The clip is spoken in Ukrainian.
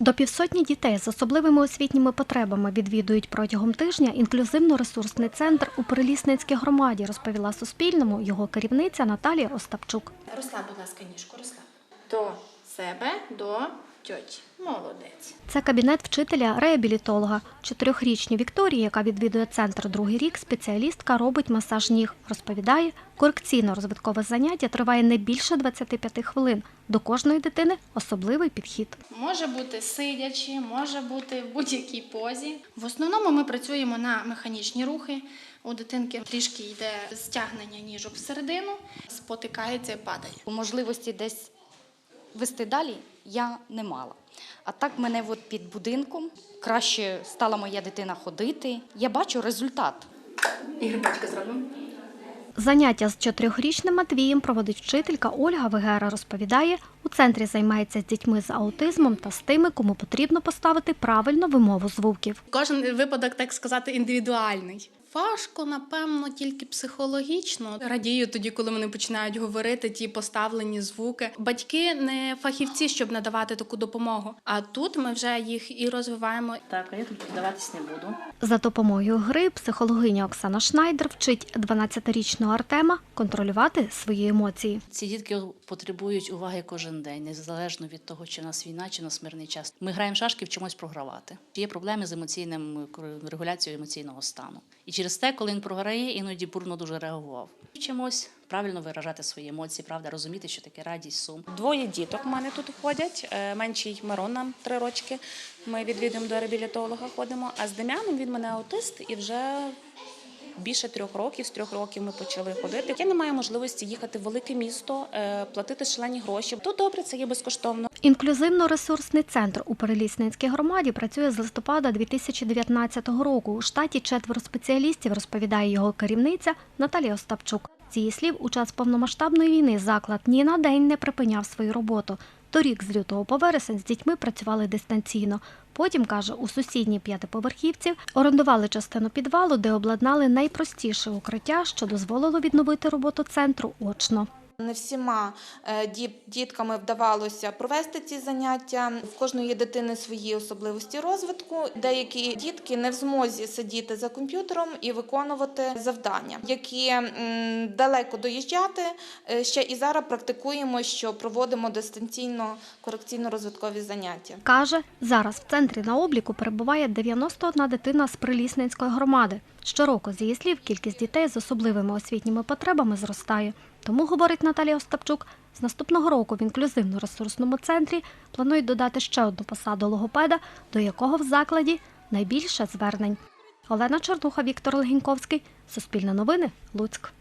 До півсотні дітей з особливими освітніми потребами відвідують протягом тижня інклюзивно-ресурсний центр у Прилісницькій громаді, розповіла Суспільному його керівниця Наталія Остапчук. Розслаб, будь ласка, ніжку, розслаб. До себе, до тьоті. Молодець. Це кабінет вчителя-реабілітолога. Чотирьохрічній Вікторії, яка відвідує центр другий рік, спеціалістка робить масаж ніг. Розповідає, корекційно-розвиткове заняття триває не більше 25 хвилин. До кожної дитини особливий підхід. Може бути сидячи, може бути в будь-якій позі. В основному ми працюємо на механічні рухи. У дитинки трішки йде стягнення ніжок всередину, спотикається і падає. У Можливості десь вести далі я не мала. А так мене от під будинком краще стала моя дитина ходити. Я бачу результат. І грибочка зробимо. Заняття з чотирьохрічним Матвієм проводить вчителька Ольга Вегера. Розповідає, у центрі займається з дітьми з аутизмом та з тими, кому потрібно поставити правильну вимову звуків. Кожен випадок, так сказати, індивідуальний. Важко, напевно, тільки психологічно. Радію тоді, коли вони починають говорити ті поставлені звуки. Батьки не фахівці, щоб надавати таку допомогу. А тут ми вже їх і розвиваємо. Так, а я тут піддаватись не буду. За допомогою гри психологиня Оксана Шнайдер вчить 12-річного Артема контролювати свої емоції. Ці дітки потребують уваги кожен день, незалежно від того, чи у нас війна, чи у нас мирний час. Ми граємо в шашки, вчимось програвати. Є проблеми з емоційним регуляцією емоційного стану. І через те, коли він програє, іноді бурно дуже реагував. Вчимось правильно виражати свої емоції, правда, розуміти, що таке радість, сум. Двоє діток в мене тут ходять. Е, Менший Мирон нам три рочки. Ми відвідуємо до реабілітолога, ходимо. А з Дем'яном він мене аутист і вже більше трьох років. З трьох років ми почали ходити. Я не маю можливості їхати в велике місто, е, платити шалені гроші. Тут добре, це є безкоштовно. Інклюзивно-ресурсний центр у Перелісницькій громаді працює з листопада 2019 року. У штаті четверо спеціалістів, розповідає його керівниця Наталія Остапчук. З слів, у час повномасштабної війни заклад ні на день не припиняв свою роботу. Торік з лютого по вересень з дітьми працювали дистанційно. Потім, каже, у сусідній п'ятиповерхівці орендували частину підвалу, де обладнали найпростіше укриття, що дозволило відновити роботу центру очно. Не всіма е, дітками вдавалося провести ці заняття. В кожної дитини свої особливості розвитку. Деякі дітки не в змозі сидіти за комп'ютером і виконувати завдання, які далеко доїжджати. Е, Ще і зараз практикуємо, що проводимо дистанційно корекційно-розвиткові заняття. Каже, зараз в центрі на обліку перебуває 91 дитина з Прилісненської громади. Щороку, з її слів, кількість дітей з особливими освітніми потребами зростає. Тому, говорить Наталія Остапчук, з наступного року в інклюзивно-ресурсному центрі планують додати ще одну посаду логопеда, до якого в закладі найбільше звернень. Олена Чернуха, Віктор Легіньковський. Суспільне новини. Луцьк.